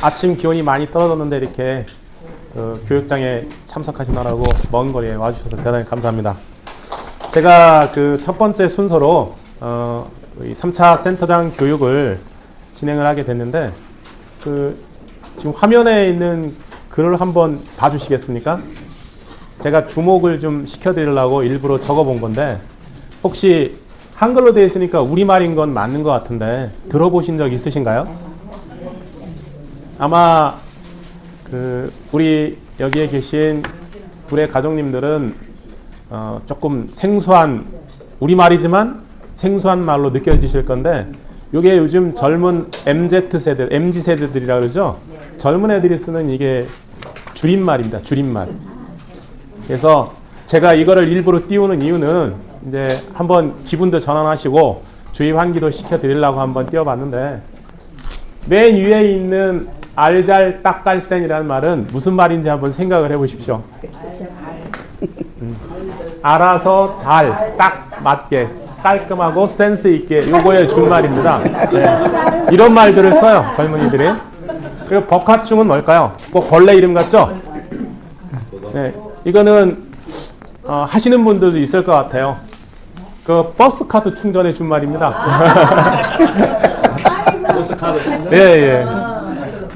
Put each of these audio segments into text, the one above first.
아침 기온이 많이 떨어졌는데 이렇게 그 교육장에 참석하시느라고 먼 거리에 와주셔서 대단히 감사합니다. 제가 그 첫 번째 순서로 어, 이 3차 센터장 교육을 진행을 하게 됐는데 그 지금 화면에 있는 글을 한번 봐주시겠습니까? 제가 주목을 좀 시켜드리려고 일부러 적어본 건데 혹시 한글로 되어 있으니까 우리말인 건 맞는 것 같은데 들어보신 적 있으신가요? 아마 그 우리 여기에 계신 둘의 가족님들은 어 조금 생소한 우리 말이지만 생소한 말로 느껴지실 건데 이게 요즘 젊은 MZ 세대, MZ 세대들이라 그러죠. 젊은 애들이 쓰는 이게 줄임말입니다. 줄임말. 그래서 제가 이거를 일부러 띄우는 이유는 이제 한번 기분도 전환하시고 주의 환기도 시켜 드리려고 한번 띄워봤는데 맨 위에 있는 알잘 딱갈센이라는 말은 무슨 말인지 한번 생각을 해보십시오. 음, 알아서 잘 딱 맞게 깔끔하고 센스 있게 요거에 준 말입니다. 네. 이런 말들을 써요 젊은이들이. 그리고 버카충은 뭘까요? 꼭 벌레 이름 같죠? 네, 이거는 어, 하시는 분들도 있을 것 같아요. 그 버스 카드 충전해 준 말입니다. 예, 예.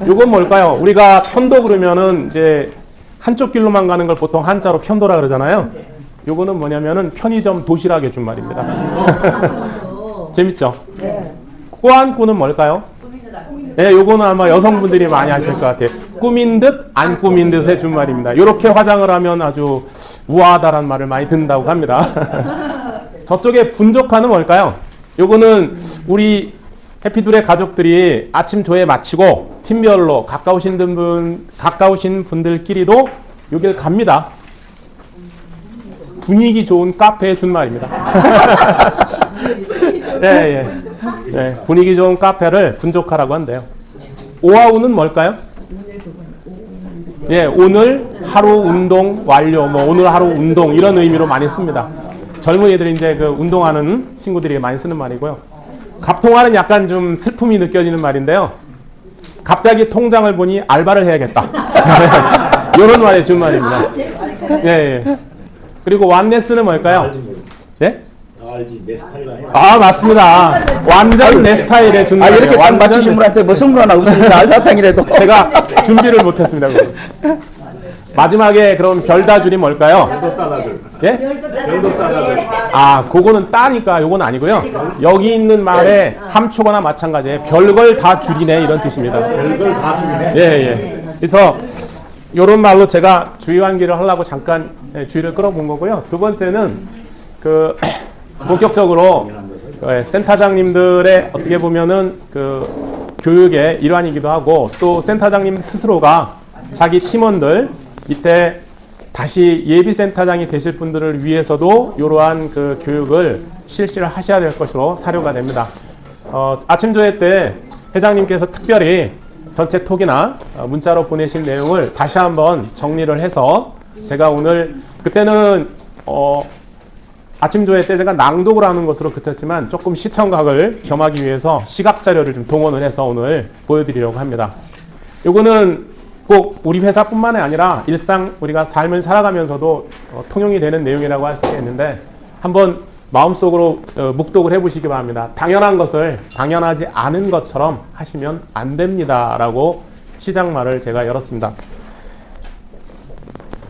요건 뭘까요? 우리가 편도 그러면은 이제 한쪽 길로만 가는 걸 보통 한자로 편도라 그러잖아요. 요거는 뭐냐면은 편의점 도시락에 준 말입니다. 재밌죠? 꾸안꾸는 뭘까요? 네, 요거는 아마 여성분들이 많이 하실 것 같아요. 꾸민 듯 안 꾸민 듯의 준 말입니다. 이렇게 화장을 하면 아주 우아하다라는 말을 많이 듣는다고 합니다. 저쪽에 분족화는 뭘까요? 요거는 우리 해피둘의 가족들이 아침 조회 마치고 팀별로 가까우신 분 가까우신 분들끼리도 여길 갑니다. 분위기 좋은 카페에 준 말입니다. 예, 예. 네, 분위기 좋은 카페를 분족하라고 한대요. 오하우는 뭘까요? 예, 오늘 하루 운동 완료, 뭐 오늘 하루 운동 이런 의미로 많이 씁니다. 젊은이들이 이제 그 운동하는 친구들이 많이 쓰는 말이고요. 갑통하는 약간 좀 슬픔이 느껴지는 말인데요. 갑자기 통장을 보니 알바를 해야겠다. 이런 말에 준 말입니다. 예, 예. 그리고 완네스는 뭘까요? 예? 다 알지 내 스타일 아니야. 아 맞습니다. 완전 내 스타일의 준 아. 이렇게 딱 맞추신 분한테 뭐 선물 하나 없으니까 알사탕이라도 제가 준비를 못했습니다. 마지막에 그럼 별다줄이 뭘까요? 예? 아, 그거는 따니까 요건 아니고요. 여기 있는 말에 함초거나 마찬가지에 별걸 다 줄이네 이런 뜻입니다. 별걸 다 줄이네. 예, 예. 그래서 요런 말로 제가 주의 환기를 하려고 잠깐 예, 주의를 끌어본 거고요. 두 번째는 그 본격적으로 예, 센터장님들의 어떻게 보면은 그 교육의 일환이기도 하고 또 센터장님 스스로가 자기 팀원들 밑에 다시 예비 센터장이 되실 분들을 위해서도 이러한 그 교육을 실시를 하셔야 될 것으로 사료가 됩니다. 어, 아침 조회 때 회장님께서 특별히 전체 톡이나 어, 문자로 보내신 내용을 다시 한번 정리를 해서 제가 오늘 그때는 어, 아침 조회 때 제가 낭독을 하는 것으로 그쳤지만 조금 시청각을 겸하기 위해서 시각 자료를 좀 동원을 해서 오늘 보여드리려고 합니다. 요거는 꼭 우리 회사뿐만이 아니라 일상 우리가 삶을 살아가면서도 어, 통용이 되는 내용이라고 할 수 있는데 한번 마음속으로 어, 묵독을 해보시기 바랍니다. 당연한 것을 당연하지 않은 것처럼 하시면 안 됩니다라고 시작말을 제가 열었습니다.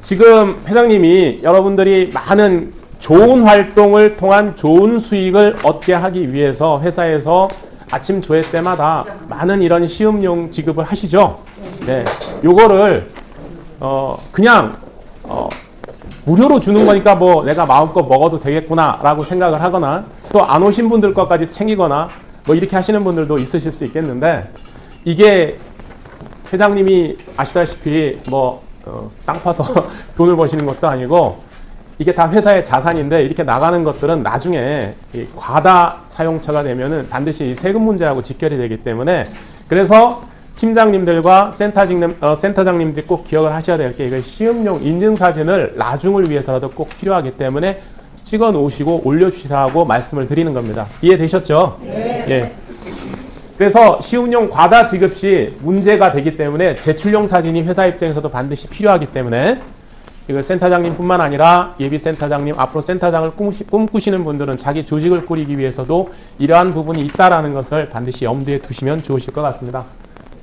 지금 회장님이 여러분들이 많은 좋은 활동을 통한 좋은 수익을 얻게 하기 위해서 회사에서 아침 조회 때마다 많은 이런 시음용 지급을 하시죠. 네, 요거를 어 그냥 어 무료로 주는 거니까 뭐 내가 마음껏 먹어도 되겠구나라고 생각을 하거나 또 안 오신 분들 것까지 챙기거나 뭐 이렇게 하시는 분들도 있으실 수 있겠는데 이게 회장님이 아시다시피 뭐 어, 땅 파서 돈을 버시는 것도 아니고 이게 다 회사의 자산인데 이렇게 나가는 것들은 나중에 이 과다 사용처가 되면은 반드시 세금 문제하고 직결이 되기 때문에 그래서 팀장님들과 센터장님, 어, 센터장님들이 꼭 기억을 하셔야 될 게 이거 시음용 인증사진을 나중을 위해서라도 꼭 필요하기 때문에 찍어 놓으시고 올려주시라고 말씀을 드리는 겁니다. 이해되셨죠? 네. 예. 그래서 시음용 과다 지급 시 문제가 되기 때문에 제출용 사진이 회사 입장에서도 반드시 필요하기 때문에 이거 센터장님뿐만 아니라 예비 센터장님 앞으로 센터장을 꿈꾸시, 꿈꾸시는 분들은 자기 조직을 꾸리기 위해서도 이러한 부분이 있다라는 것을 반드시 염두에 두시면 좋으실 것 같습니다.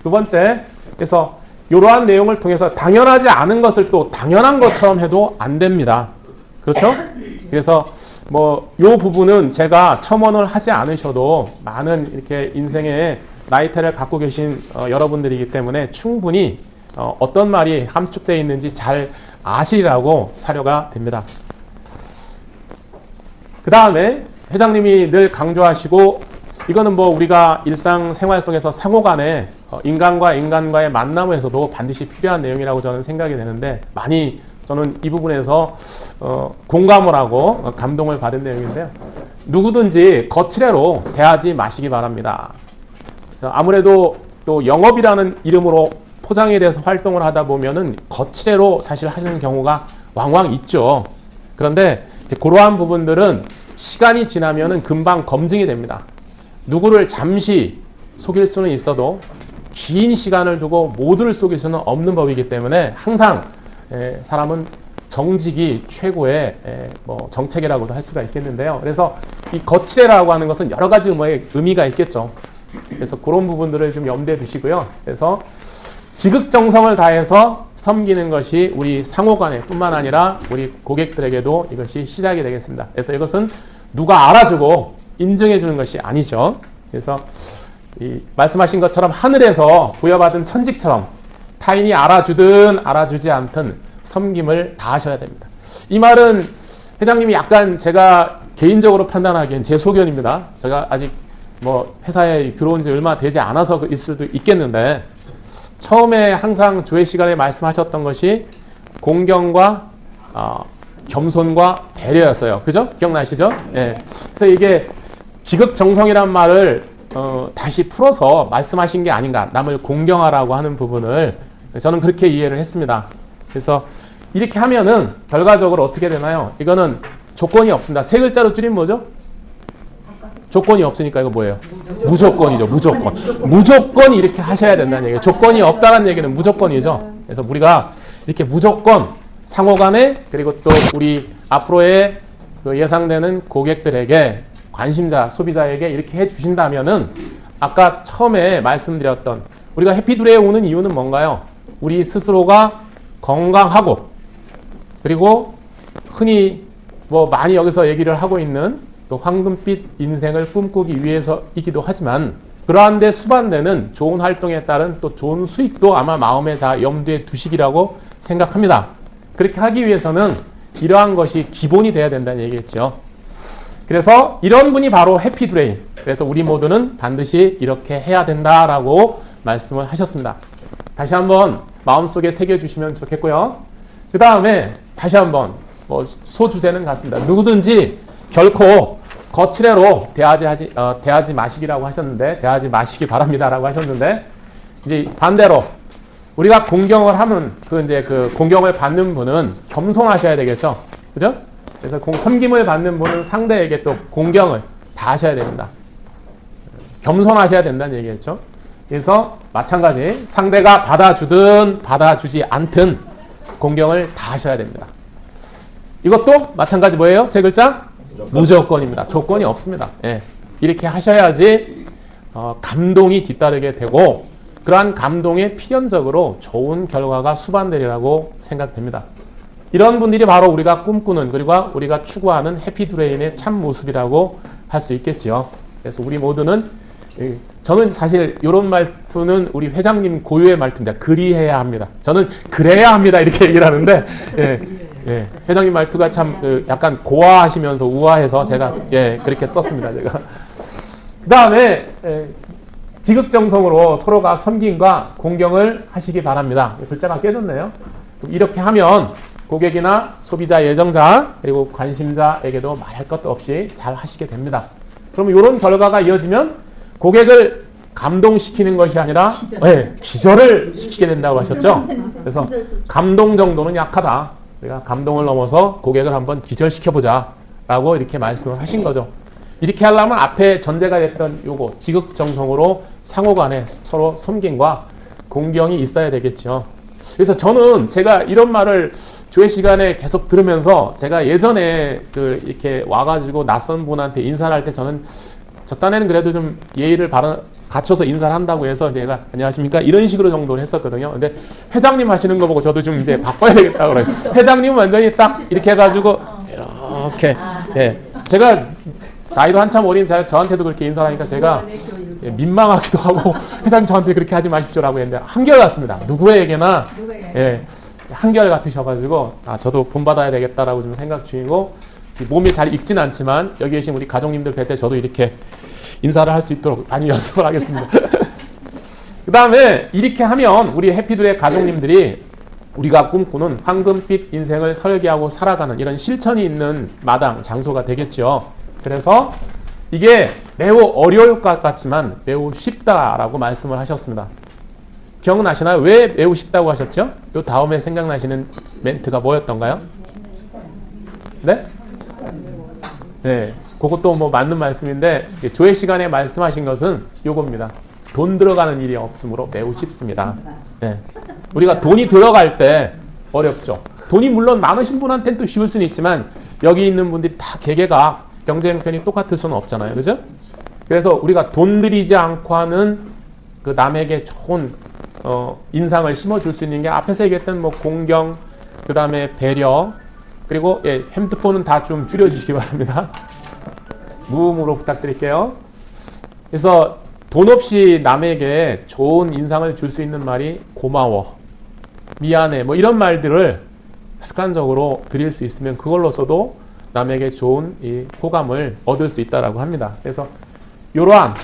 두 번째, 그래서 이러한 내용을 통해서 당연하지 않은 것을 또 당연한 것처럼 해도 안 됩니다. 그렇죠? 그래서 뭐 요 부분은 제가 첨언을 하지 않으셔도 많은 이렇게 인생의 나이테를 갖고 계신 어, 여러분들이기 때문에 충분히 어, 어떤 말이 함축되어 있는지 잘 아시라고 사료가 됩니다. 그 다음에 회장님이 늘 강조하시고 이거는 뭐 우리가 일상 생활 속에서 상호간에 어, 인간과 인간과의 만남에서도 반드시 필요한 내용이라고 저는 생각이 되는데 많이 저는 이 부분에서 어, 공감을 하고 어, 감동을 받은 내용인데요. 누구든지 거칠애로 대하지 마시기 바랍니다. 아무래도 또 영업이라는 이름으로 포장에 대해서 활동을 하다 보면은 거칠애로 사실 하시는 경우가 왕왕 있죠. 그런데 이제 그러한 부분들은 시간이 지나면은 금방 검증이 됩니다. 누구를 잠시 속일 수는 있어도 긴 시간을 두고 모두를 속일 수는 없는 법이기 때문에 항상 에, 사람은 정직이 최고의 에, 뭐 정책이라고도 할 수가 있겠는데요. 그래서 이 거칠애라고 하는 것은 여러 가지 의미가 있겠죠. 그래서 그런 부분들을 좀 염두에 두시고요. 그래서 지극정성을 다해서 섬기는 것이 우리 상호간에 뿐만 아니라 우리 고객들에게도 이것이 시작이 되겠습니다. 그래서 이것은 누가 알아주고 인정해 주는 것이 아니죠. 그래서 이 말씀하신 것처럼 하늘에서 부여받은 천직처럼 타인이 알아주든 알아주지 않든 섬김을 다하셔야 됩니다. 이 말은 회장님이 약간 제가 개인적으로 판단하기엔 제 소견입니다. 제가 아직 뭐 회사에 들어온 지 얼마 되지 않아서일 수도 있겠는데 처음에 항상 조회 시간에 말씀하셨던 것이 공경과 어, 겸손과 배려였어요. 그죠? 기억나시죠? 예. 그래서 이게 지극정성이란 말을 어, 다시 풀어서 말씀하신 게 아닌가. 남을 공경하라고 하는 부분을 저는 그렇게 이해를 했습니다. 그래서 이렇게 하면은 결과적으로 어떻게 되나요? 이거는 조건이 없습니다. 세 글자로 줄이면 뭐죠? 조건이 없으니까 이거 뭐예요? 무조건이죠. 무조건. 무조건 이렇게 하셔야 된다는 얘기예요. 조건이 없다는 얘기는 무조건이죠. 그래서 우리가 이렇게 무조건 상호 간에 그리고 또 우리 앞으로의 그 예상되는 고객들에게 관심자, 소비자에게 이렇게 해 주신다면은 아까 처음에 말씀드렸던 우리가 해피둘에 오는 이유는 뭔가요? 우리 스스로가 건강하고 그리고 흔히 뭐 많이 여기서 얘기를 하고 있는 또 황금빛 인생을 꿈꾸기 위해서이기도 하지만 그러한데 수반되는 좋은 활동에 따른 또 좋은 수익도 아마 마음에 다 염두에 두시기라고 생각합니다. 그렇게 하기 위해서는 이러한 것이 기본이 돼야 된다는 얘기겠죠. 그래서 이런 분이 바로 해피드레인. 그래서 우리 모두는 반드시 이렇게 해야 된다라고 말씀을 하셨습니다. 다시 한번 마음속에 새겨주시면 좋겠고요. 그 다음에 다시 한번 뭐 소주제는 같습니다. 누구든지 결코 거칠애로 대하지 하지 어, 대하지 마시기라고 하셨는데 대하지 마시기 바랍니다라고 하셨는데 이제 반대로 우리가 공경을 하면 그 이제 그 공경을 받는 분은 겸손하셔야 되겠죠, 그죠? 그래서 공, 섬김을 받는 분은 상대에게 또 공경을 다 하셔야 됩니다. 겸손하셔야 된다는 얘기겠죠. 그래서 마찬가지 상대가 받아주든 받아주지 않든 공경을 다 하셔야 됩니다. 이것도 마찬가지 뭐예요? 세 글자? 무조건입니다. 조건이 없습니다. 예. 이렇게 하셔야지 어, 감동이 뒤따르게 되고 그러한 감동에 필연적으로 좋은 결과가 수반되리라고 생각됩니다. 이런 분들이 바로 우리가 꿈꾸는 그리고 우리가 추구하는 해피드레인의 참 모습이라고 할 수 있겠지요. 그래서 우리 모두는 예, 저는 사실 이런 말투는 우리 회장님 고유의 말투입니다. 그리해야 합니다. 저는 그래야 합니다. 이렇게 얘기를 하는데 예, 예, 회장님 말투가 참 그, 약간 고아하시면서 우아해서 제가 예, 그렇게 썼습니다. 제가. 그 다음에 예, 지극정성으로 서로가 섬김과 공경을 하시기 바랍니다. 글자가 깨졌네요. 이렇게 하면 고객이나 소비자 예정자 그리고 관심자에게도 말할 것도 없이 잘 하시게 됩니다. 그러면 이런 결과가 이어지면 고객을 감동시키는 것이 아니라 네, 기절을 시키게 된다고 하셨죠. 그래서 감동 정도는 약하다. 우리가 감동을 넘어서 고객을 한번 기절시켜보자라고 이렇게 말씀을 하신 거죠. 이렇게 하려면 앞에 전제가 됐던 요거 지극정성으로 상호간에 서로 섬김과 공경이 있어야 되겠죠. 그래서 저는 제가 이런 말을 조회 시간에 계속 들으면서 제가 예전에 그 이렇게 와가지고 낯선 분한테 인사를 할 때 저는 저 딴에는 그래도 좀 예의를 바른 갖춰서 인사를 한다고 해서 제가 안녕하십니까? 이런 식으로 정도를 했었거든요. 근데 회장님 하시는 거 보고 저도 좀 이제 바꿔야 되겠다 그래서 회장님은 완전히 딱 이렇게 해가지고 이렇게. 예. 제가 나이도 한참 어린 자- 저한테도 그렇게 인사를 하니까 제가 예, 민망하기도 하고 회장님 저한테 그렇게 하지 마십시오라고 했는데 한결 같습니다. 누구에게나 예, 한결 같으셔가지고 아 저도 본받아야 되겠다라고 좀 생각 중이고 몸이 잘 익진 않지만 여기 계신 우리 가족님들 뵐 때 저도 이렇게 인사를 할 수 있도록 많이 연습을 하겠습니다. 그 다음에 이렇게 하면 우리 해피들의 가족님들이 우리가 꿈꾸는 황금빛 인생을 설계하고 살아가는 이런 실천이 있는 마당, 장소가 되겠죠. 그래서 이게 매우 어려울 것 같지만 매우 쉽다라고 말씀을 하셨습니다. 기억나시나요? 왜 매우 쉽다고 하셨죠? 요 다음에 생각나시는 멘트가 뭐였던가요? 네? 네. 그것도 뭐 맞는 말씀인데 조회 시간에 말씀하신 것은 요겁니다. 돈 들어가는 일이 없으므로 매우 쉽습니다. 네. 우리가 돈이 들어갈 때 어렵죠. 돈이 물론 많으신 분한테는 또 쉬울 수는 있지만 여기 있는 분들이 다 개개가 경제 형편이 똑같을 수는 없잖아요. 그죠? 그래서 우리가 돈 들이지 않고 하는 그 남에게 좋은 어, 인상을 심어줄 수 있는 게 앞에서 얘기했던 뭐 공경, 그 다음에 배려, 그리고 예, 핸드폰은 다 좀 줄여주시기 바랍니다. 무음으로 부탁드릴게요. 그래서 돈 없이 남에게 좋은 인상을 줄 수 있는 말이 고마워, 미안해, 뭐 이런 말들을 습관적으로 드릴 수 있으면 그걸로서도 남에게 좋은 이 호감을 얻을 수 있다라고 합니다. 그래서 이러한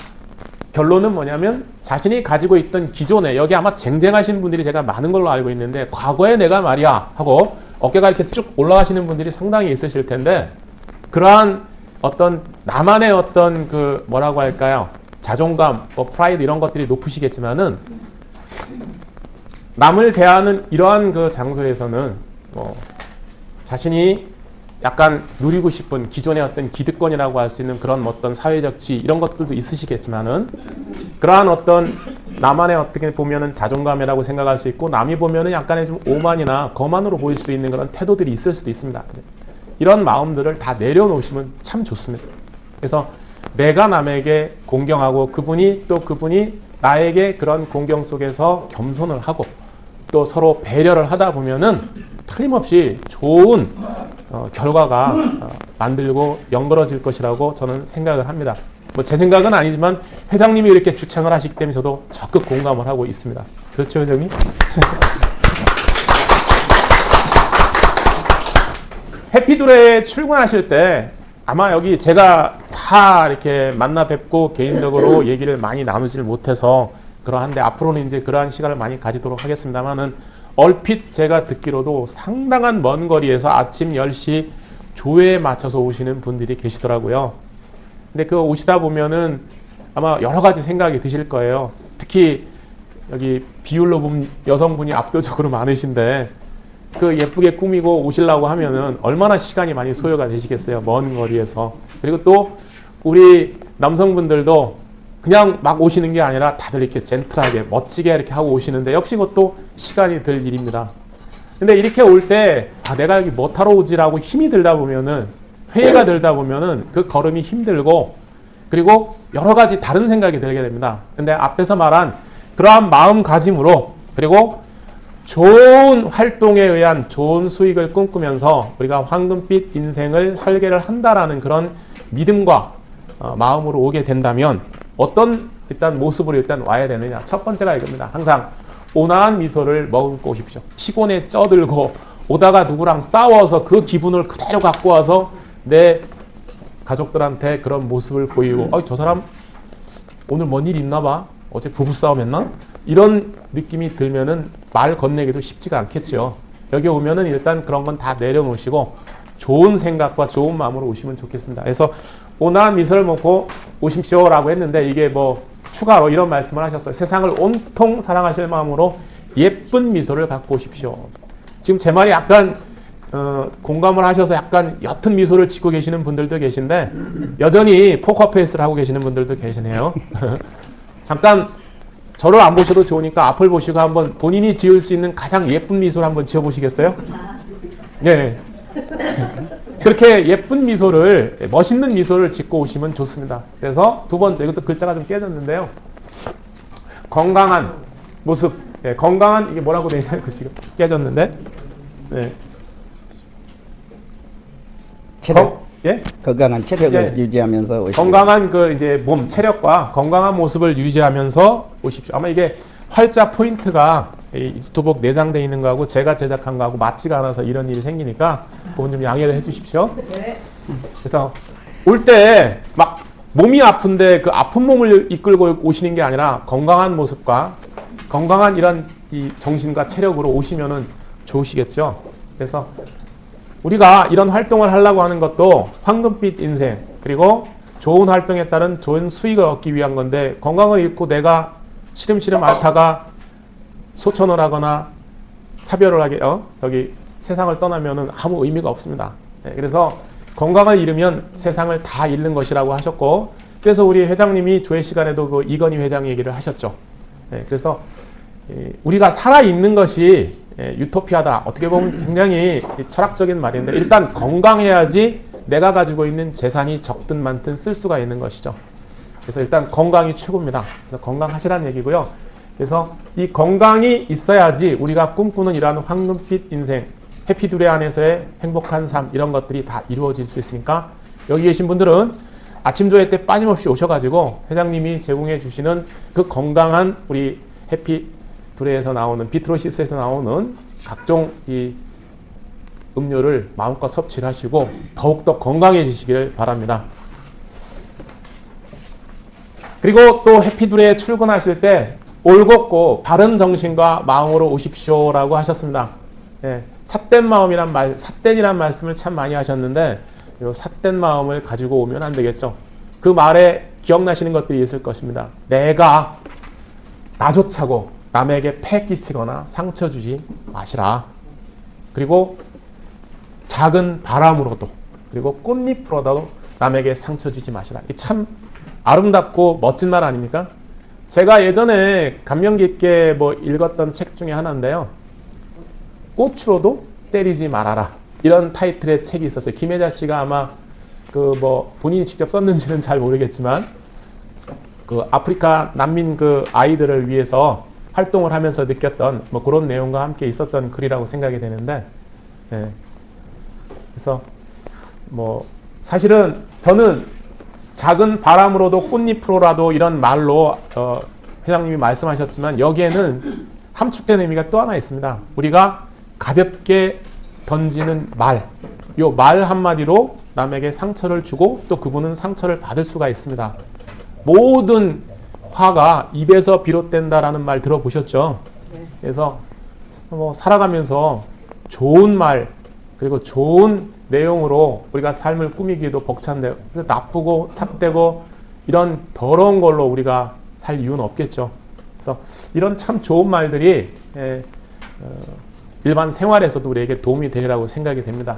결론은 뭐냐면 자신이 가지고 있던 기존에 여기 아마 쟁쟁하신 분들이 제가 많은 걸로 알고 있는데 과거에 내가 말이야 하고 어깨가 이렇게 쭉 올라가시는 분들이 상당히 있으실 텐데 그러한 어떤 나만의 어떤 그 뭐라고 할까요 자존감, 뭐 프라이드 이런 것들이 높으시겠지만은 남을 대하는 이러한 그 장소에서는 뭐 자신이 약간 누리고 싶은 기존의 어떤 기득권이라고 할 수 있는 그런 어떤 사회적 지위 이런 것들도 있으시겠지만은 그러한 어떤 나만의 어떻게 보면은 자존감이라고 생각할 수 있고 남이 보면은 약간의 좀 오만이나 거만으로 보일 수 있는 그런 태도들이 있을 수도 있습니다. 이런 마음들을 다 내려놓으시면 참 좋습니다. 그래서 내가 남에게 공경하고 그분이 또 그분이 나에게 그런 공경 속에서 겸손을 하고 또 서로 배려를 하다 보면은 틀림없이 좋은 어, 결과가 어, 만들고 연걸어질 것이라고 저는 생각을 합니다. 뭐 제 생각은 아니지만 회장님이 이렇게 주창을 하시기 때문에 저도 적극 공감을 하고 있습니다. 그렇죠, 회장님? 해피둘에 출근하실 때 아마 여기 제가 다 이렇게 만나 뵙고 개인적으로 얘기를 많이 나누질 못해서 그러한데 앞으로는 이제 그러한 시간을 많이 가지도록 하겠습니다만은 얼핏 제가 듣기로도 상당한 먼 거리에서 아침 10시 조회에 맞춰서 오시는 분들이 계시더라고요. 근데 그 오시다 보면은 아마 여러 가지 생각이 드실 거예요. 특히 여기 비율로 보면 여성분이 압도적으로 많으신데 그 예쁘게 꾸미고 오시려고 하면은 얼마나 시간이 많이 소요가 되시겠어요. 먼 거리에서. 그리고 또 우리 남성분들도 그냥 막 오시는 게 아니라 다들 이렇게 젠틀하게 멋지게 이렇게 하고 오시는데 역시 그것도 시간이 들 일입니다. 근데 이렇게 올 때 아, 내가 여기 뭐 타러 오지라고 힘이 들다 보면은 회의가 들다 보면은 그 걸음이 힘들고 그리고 여러 가지 다른 생각이 들게 됩니다. 근데 앞에서 말한 그러한 마음가짐으로 그리고 좋은 활동에 의한 좋은 수익을 꿈꾸면서 우리가 황금빛 인생을 설계를 한다라는 그런 믿음과 어, 마음으로 오게 된다면 어떤 일단 모습으로 일단 와야 되느냐 첫 번째가 이겁니다. 항상 온화한 미소를 머금고 오십시오. 피곤에 쪄들고 오다가 누구랑 싸워서 그 기분을 그대로 갖고 와서 내 가족들한테 그런 모습을 보이고 어, 저 사람 오늘 뭔 일 있나 봐. 어제 부부싸움 했나? 이런 느낌이 들면은 말 건네기도 쉽지가 않겠죠. 여기 오면은 일단 그런 건 다 내려놓으시고 좋은 생각과 좋은 마음으로 오시면 좋겠습니다. 그래서 온화한 미소를 먹고 오십시오라고 했는데 이게 뭐 추가로 이런 말씀을 하셨어요. 세상을 온통 사랑하실 마음으로 예쁜 미소를 갖고 오십시오. 지금 제 말이 약간 어, 공감을 하셔서 약간 옅은 미소를 짓고 계시는 분들도 계신데 여전히 포커페이스를 하고 계시는 분들도 계시네요. 잠깐 저를 안 보셔도 좋으니까 앞을 보시고 한번 본인이 지을 수 있는 가장 예쁜 미소를 한번 지어 보시겠어요? 네. 그렇게 예쁜 미소를 멋있는 미소를 짓고 오시면 좋습니다. 그래서 두 번째 이것도 글자가 좀 깨졌는데요. 건강한 모습. 네, 건강한 이게 뭐라고 되어 있나요? 글씨가 깨졌는데. 네. 건- 예? 건강한 체력을 예. 유지하면서 오시고. 건강한 그 이제 몸 체력과 건강한 모습을 유지하면서 오십시오. 아마 이게 활자 포인트가 이 유튜브 내장돼 있는 거하고 제가 제작한 거하고 맞지가 않아서 이런 일이 생기니까 그건 좀 양해를 해주십시오. 그래서 올 때 막 몸이 아픈데 그 아픈 몸을 이끌고 오시는 게 아니라 건강한 모습과 건강한 이런 이 정신과 체력으로 오시면은 좋으시겠죠. 그래서 우리가 이런 활동을 하려고 하는 것도 황금빛 인생 그리고 좋은 활동에 따른 좋은 수익을 얻기 위한 건데 건강을 잃고 내가 시름시름 앓다가 소천을 하거나 사별을 하게 어 저기 세상을 떠나면은 아무 의미가 없습니다. 네, 그래서 건강을 잃으면 세상을 다 잃는 것이라고 하셨고 그래서 우리 회장님이 조회 시간에도 그 이건희 회장 얘기를 하셨죠. 네, 그래서 이, 우리가 살아 있는 것이 예, 유토피아다. 어떻게 보면 굉장히 이 철학적인 말인데 일단 건강해야지 내가 가지고 있는 재산이 적든 많든 쓸 수가 있는 것이죠. 그래서 일단 건강이 최고입니다. 그래서 건강하시라는 얘기고요. 그래서 이 건강이 있어야지 우리가 꿈꾸는 이러한 황금빛 인생, 해피두레 안에서의 행복한 삶 이런 것들이 다 이루어질 수 있으니까 여기 계신 분들은 아침 조회 때 빠짐없이 오셔가지고 회장님이 제공해 주시는 그 건강한 우리 해피 두레에서 나오는 비트로시스에서 나오는 각종 이 음료를 마음껏 섭취를 하시고 더욱더 건강해지시기를 바랍니다. 그리고 또 해피둘에 출근하실 때 올곧고 바른 정신과 마음으로 오십시오라고 하셨습니다. 예, 삿된 마음이란 말, 삿된이란 말씀을 참 많이 하셨는데 요 삿된 마음을 가지고 오면 안 되겠죠. 그 말에 기억나시는 것들이 있을 것입니다. 내가 나조차고 남에게 패 끼치거나 상처 주지 마시라. 그리고 작은 바람으로도 그리고 꽃잎으로도 남에게 상처 주지 마시라. 이참 아름답고 멋진 말 아닙니까? 제가 예전에 감명 깊게 뭐 읽었던 책 중에 하나인데요. 꽃으로도 때리지 말아라. 이런 타이틀의 책이 있었어요. 김혜자 씨가 아마 그 뭐 본인이 직접 썼는지는 잘 모르겠지만 그 아프리카 난민 그 아이들을 위해서 활동을 하면서 느꼈던 뭐 그런 내용과 함께 있었던 글이라고 생각이 되는데, 예. 그래서 뭐 사실은 저는 작은 바람으로도 꽃잎으로라도 이런 말로 어, 회장님이 말씀하셨지만 여기에는 함축된 의미가 또 하나 있습니다. 우리가 가볍게 던지는 말, 요 말 한마디로 남에게 상처를 주고 또 그분은 상처를 받을 수가 있습니다. 모든 화가 입에서 비롯된다라는 말 들어보셨죠? 그래서 뭐 살아가면서 좋은 말 그리고 좋은 내용으로 우리가 삶을 꾸미기도 벅찬데 나쁘고 삿되고 이런 더러운 걸로 우리가 살 이유는 없겠죠. 그래서 이런 참 좋은 말들이 예, 어, 일반 생활에서도 우리에게 도움이 되리라고 생각이 됩니다.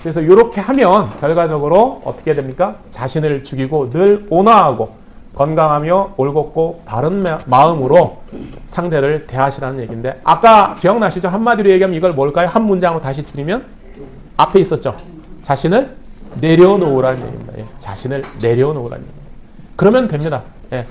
그래서 이렇게 하면 결과적으로 어떻게 됩니까? 자신을 죽이고 늘 온화하고 건강하며 올곧고 바른 마- 마음으로 상대를 대하시라는 얘기인데 아까 기억나시죠? 한마디로 얘기하면 이걸 뭘까요? 한 문장으로 다시 줄이면 앞에 있었죠. 자신을 내려놓으라는 얘기입니다. 예, 자신을 내려놓으라는 얘기입니다. 그러면 됩니다. 예.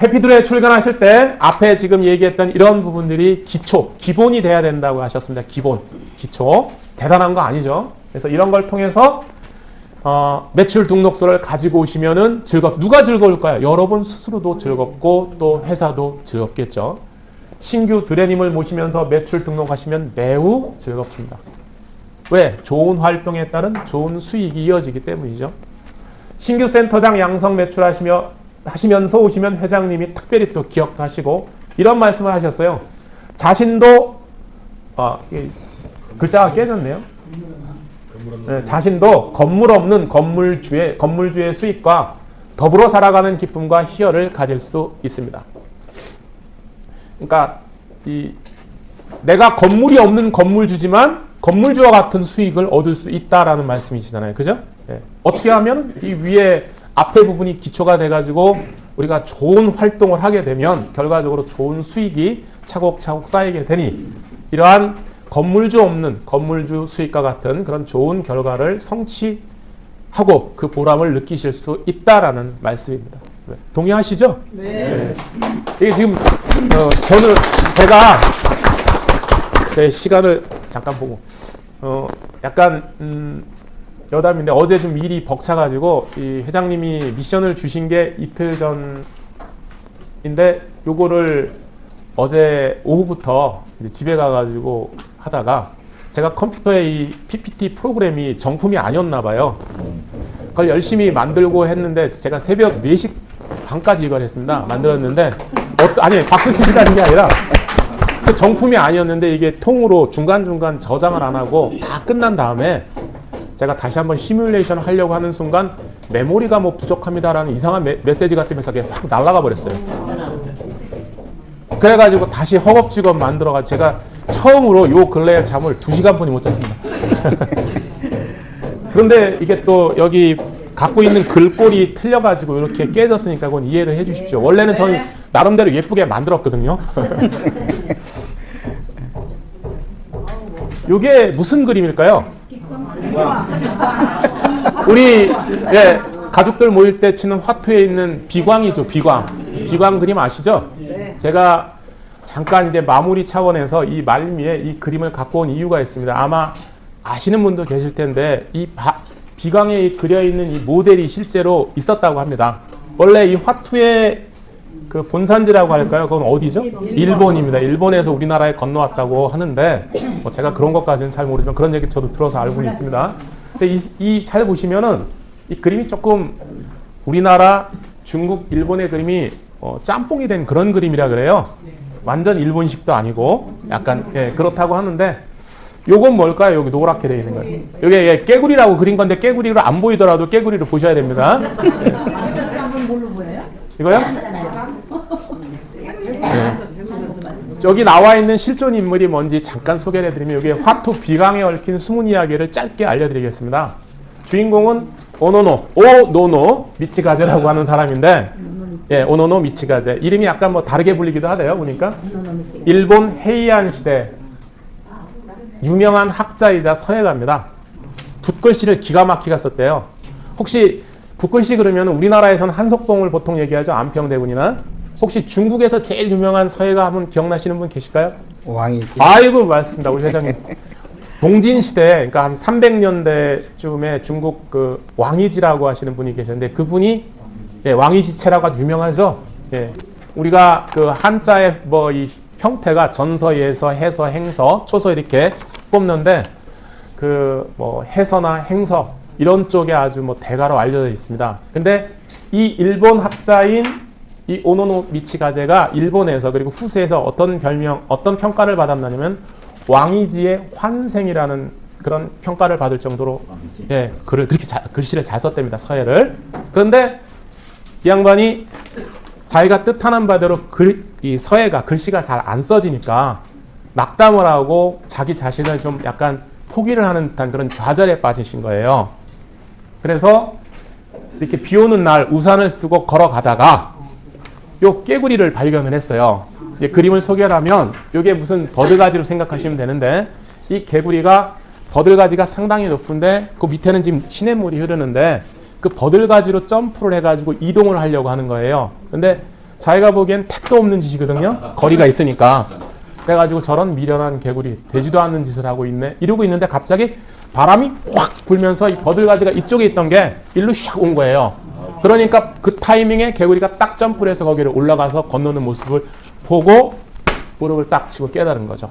해피드레에 출근하실 때 앞에 지금 얘기했던 이런 부분들이 기초, 기본이 돼야 된다고 하셨습니다. 기본, 기초. 대단한 거 아니죠. 그래서 이런 걸 통해서 어, 매출 등록서를 가지고 오시면은 즐겁, 누가 즐거울까요? 여러분 스스로도 즐겁고 또 회사도 즐겁겠죠. 신규 드레님을 모시면서 매출 등록하시면 매우 즐겁습니다. 왜? 좋은 활동에 따른 좋은 수익이 이어지기 때문이죠. 신규 센터장 양성 매출하시며 하시면서 오시면 회장님이 특별히 또 기억도 하시고 이런 말씀을 하셨어요. 자신도 아, 이 글자가 깨졌네요. 네, 자신도 건물 없는 건물주의 건물주의 수익과 더불어 살아가는 기쁨과 희열을 가질 수 있습니다. 그러니까 이 내가 건물이 없는 건물주지만 건물주와 같은 수익을 얻을 수 있다라는 말씀이시잖아요. 그죠? 예. 어떻게 하면 이 위에 앞에 부분이 기초가 돼가지고 우리가 좋은 활동을 하게 되면 결과적으로 좋은 수익이 차곡차곡 쌓이게 되니 이러한 건물주 없는 건물주 수익과 같은 그런 좋은 결과를 성취하고 그 보람을 느끼실 수 있다라는 말씀입니다. 네. 동의하시죠? 네. 이게 지금 어, 저는 제가 제 시간을 잠깐 보고 어, 약간 음, 여담인데 어제 좀 일이 벅차가지고 이 회장님이 미션을 주신 게 이틀 전인데 요거를 어제 오후부터 집에 가가지고 하다가 제가 컴퓨터에 이 PPT 프로그램이 정품이 아니었나 봐요. 그걸 열심히 만들고 했는데 제가 새벽 4시 반까지 이걸 했습니다. 만들었는데 어, 아니 박수 치시라는 게 아니라 그 정품이 아니었는데 이게 통으로 중간중간 저장을 안 하고 다 끝난 다음에 제가 다시 한번 시뮬레이션 하려고 하는 순간 메모리가 뭐 부족합니다라는 이상한 메, 메시지가 뜨면서 그게 확 날아가 버렸어요. 그래가지고 다시 허겁지겁 만들어가 제가 처음으로 요 근래에 잠을 2시간 분이 못 잤습니다. 그런데 이게 또 여기 갖고 있는 글꼴이 틀려가지고 이렇게 깨졌으니까 그건 이해를 해 주십시오. 원래는 저는 나름대로 예쁘게 만들었거든요. 이게 무슨 그림일까요? 우리 예, 가족들 모일 때 치는 화투에 있는 비광이죠, 비광. 비광 그림 아시죠? 제가 잠깐 이제 마무리 차원에서 이 말미에 이 그림을 갖고 온 이유가 있습니다. 아마 아시는 분도 계실 텐데 이 바- 비광에 그려 있는 이 모델이 실제로 있었다고 합니다. 원래 이 화투의 그 본산지라고 할까요? 그건 어디죠? 일본입니다. 일본에서 우리나라에 건너왔다고 하는데 뭐 제가 그런 것까지는 잘 모르지만 그런 얘기 저도 들어서 알고는 있습니다. 근데 이잘 보시면은 이 그림이 조금 우리나라, 중국, 일본의 그림이 어, 짬뽕이 된 그런 그림이라 그래요. 완전 일본식도 아니고 약간 예, 그렇다고 하는데 요건 뭘까요? 여기 노랗게 되어 있는 거예요. 이게 예, 깨구리라고 그린 건데 깨구리로 안 보이더라도 깨구리를 보셔야 됩니다. 뭘로 보여요? 이거요? 네. 저기 나와 있는 실존 인물이 뭔지 잠깐 소개를 해드리면 이게 화투 비강에 얽힌 숨은 이야기를 짧게 알려드리겠습니다. 주인공은 오노노, 오노노 미치가제라고 하는 사람인데, 예, 오노노 미치가제. 이름이 약간 뭐 다르게 불리기도 하대요, 보니까. 일본 헤이안 시대 유명한 학자이자 서예가입니다. 붓글씨를 기가 막히게 썼대요. 혹시 붓글씨 그러면 우리나라에서는 한석봉을 보통 얘기하죠. 안평대군이나. 혹시 중국에서 제일 유명한 서예가 한분 기억나시는 분 계실까요? 왕이 아이고 맞습니다. 우리 회장님. 동진 시대 그러니까 한 300년대쯤에 중국 그 왕이지라고 하시는 분이 계셨는데 그분이 예, 왕이지체라고 아주 유명하죠. 예. 우리가 그 한자의 뭐 이 형태가 전서, 예서, 해서, 행서, 초서 이렇게 뽑는데 그 뭐 해서나 행서 이런 쪽에 아주 뭐 대가로 알려져 있습니다. 근데 이 일본 학자인 이 오노노 미치가제가 일본에서 그리고 후세에서 어떤 별명, 어떤 평가를 받았냐면 왕이지의 환생이라는 그런 평가를 받을 정도로 예 글을 그렇게 자, 글씨를 잘 썼답니다 서예를. 그런데 이 양반이 자기가 뜻하는 바대로 글, 이 서예가 글씨가 잘 안 써지니까 낙담을 하고 자기 자신을 좀 약간 포기를 하는 듯한 그런 좌절에 빠지신 거예요. 그래서 이렇게 비 오는 날 우산을 쓰고 걸어가다가 요 깨구리를 발견을 했어요. 이제 그림을 소개하면 이게 무슨 버드가지로 생각하시면 되는데 이 개구리가 버들가지가 상당히 높은데 그 밑에는 지금 시냇물이 흐르는데 그 버들가지로 점프를 해가지고 이동을 하려고 하는 거예요. 근데 자기가 보기엔 택도 없는 짓이거든요. 거리가 있으니까. 그래가지고 저런 미련한 개구리 되지도 않는 짓을 하고 있네. 이러고 있는데 갑자기 바람이 확 불면서 이 버들가지가 이쪽에 있던 게 일로 샥 온 거예요. 그러니까 그 타이밍에 개구리가 딱 점프를 해서 거기를 올라가서 건너는 모습을 보고 무릎을 딱 치고 깨달은 거죠.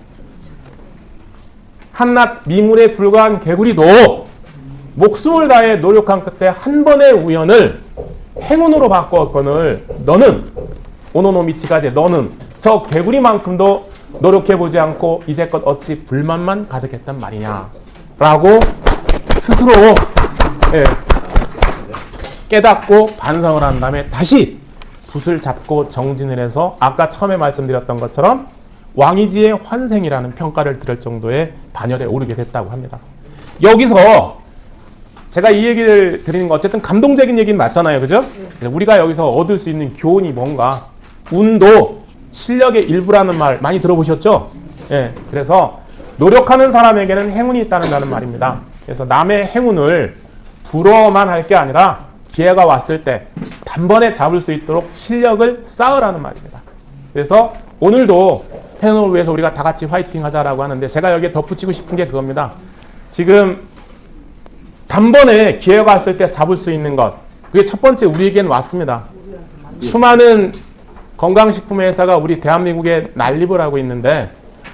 한낱 미물에 불과한 개구리도 목숨을 다해 노력한 끝에 한 번의 우연을 행운으로 바꾸었거늘 너는 오노노 미치가제 너는 저 개구리만큼도 노력해보지 않고 이제껏 어찌 불만만 가득했단 말이냐 라고 스스로 예, 깨닫고 반성을 한 다음에 다시 붓을 잡고 정진을 해서 아까 처음에 말씀드렸던 것처럼 왕이지의 환생이라는 평가를 들을 정도의 반열에 오르게 됐다고 합니다. 여기서 제가 이 얘기를 드리는 거 어쨌든 감동적인 얘기는 맞잖아요. 그죠? 그래서 우리가 여기서 얻을 수 있는 교훈이 뭔가? 운도 실력의 일부라는 말 많이 들어보셨죠? 예. 그래서 노력하는 사람에게는 행운이 있다는 말입니다. 그래서 남의 행운을 부러워만 할 게 아니라 기회가 왔을 때 단번에 잡을 수 있도록 실력을 쌓으라는 말입니다. 그래서 오늘도 행운을 위해서 우리가 다 같이 화이팅 하자라고 하는데 제가 여기에 덧붙이고 싶은 게 그겁니다. 지금 단번에 기회가 왔을 때 잡을 수 있는 것. 그게 첫 번째 우리에겐 왔습니다. 수많은 건강식품 회사가 우리 대한민국에 난립을 하고 있는데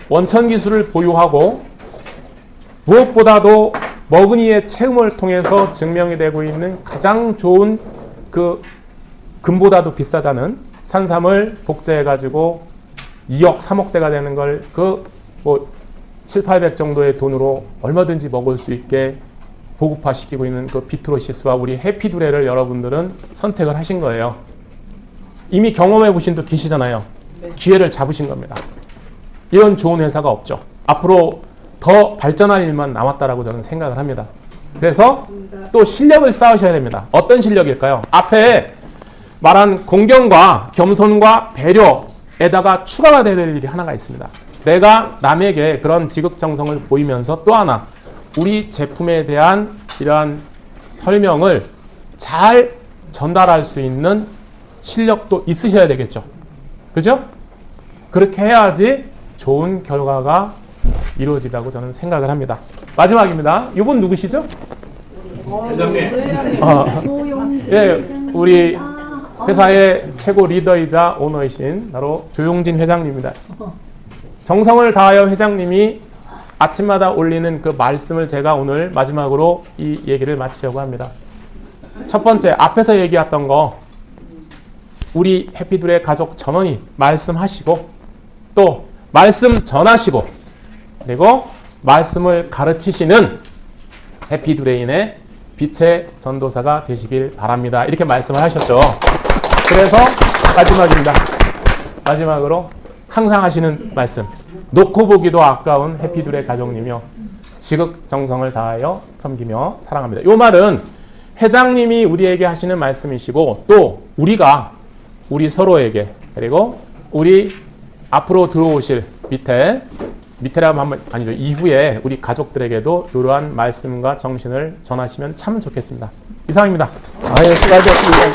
원천 기술을 보유하고 무엇보다도 먹은 이의 체험을 통해서 증명이 되고 있는 가장 좋은 그 금보다도 비싸다는 산삼을 복제해 가지고 2억 3억대가 되는 걸 그 뭐 7, 800 정도의 돈으로 얼마든지 먹을 수 있게 보급화시키고 있는 그 비트로시스와 우리 해피두레를 여러분들은 선택을 하신 거예요. 이미 경험해 보신 분 계시잖아요. 기회를 잡으신 겁니다. 이런 좋은 회사가 없죠. 앞으로 더 발전할 일만 남았다라고 저는 생각을 합니다. 그래서 또 실력을 쌓으셔야 됩니다. 어떤 실력일까요? 앞에 말한 공경과 겸손과 배려에다가 추가가 되는 일이 하나가 있습니다. 내가 남에게 그런 지극정성을 보이면서 또 하나 우리 제품에 대한 이러한 설명을 잘 전달할 수 있는 실력도 있으셔야 되겠죠. 그죠? 그렇게 해야지 좋은 결과가 이루어지라고 저는 생각을 합니다. 마지막입니다. 이분 누구시죠? 회장님. 아, 조용기 예, 우리 회사의 최고 리더이자 오너이신 바로 조용진 회장님입니다. 정성을 다하여 회장님이 아침마다 올리는 그 말씀을 제가 오늘 마지막으로 이 얘기를 마치려고 합니다. 첫 번째, 앞에서 얘기했던 거, 우리 해피둘의 가족 전원이 말씀하시고, 또 말씀 전하시고, 그리고 말씀을 가르치시는 해피두레인의 빛의 전도사가 되시길 바랍니다. 이렇게 말씀을 하셨죠. 그래서 마지막입니다. 마지막으로 항상 하시는 말씀. 놓고 보기도 아까운 해피둘의 가족님이요. 지극정성을 다하여 섬기며 사랑합니다. 이 말은 회장님이 우리에게 하시는 말씀이시고 또 우리가 우리 서로에게 그리고 우리 앞으로 들어오실 밑에 밑에라고 하면 아니죠 이후에 우리 가족들에게도 이러한 말씀과 정신을 전하시면 참 좋겠습니다. 이상입니다. 아유, 수고하셨습니다.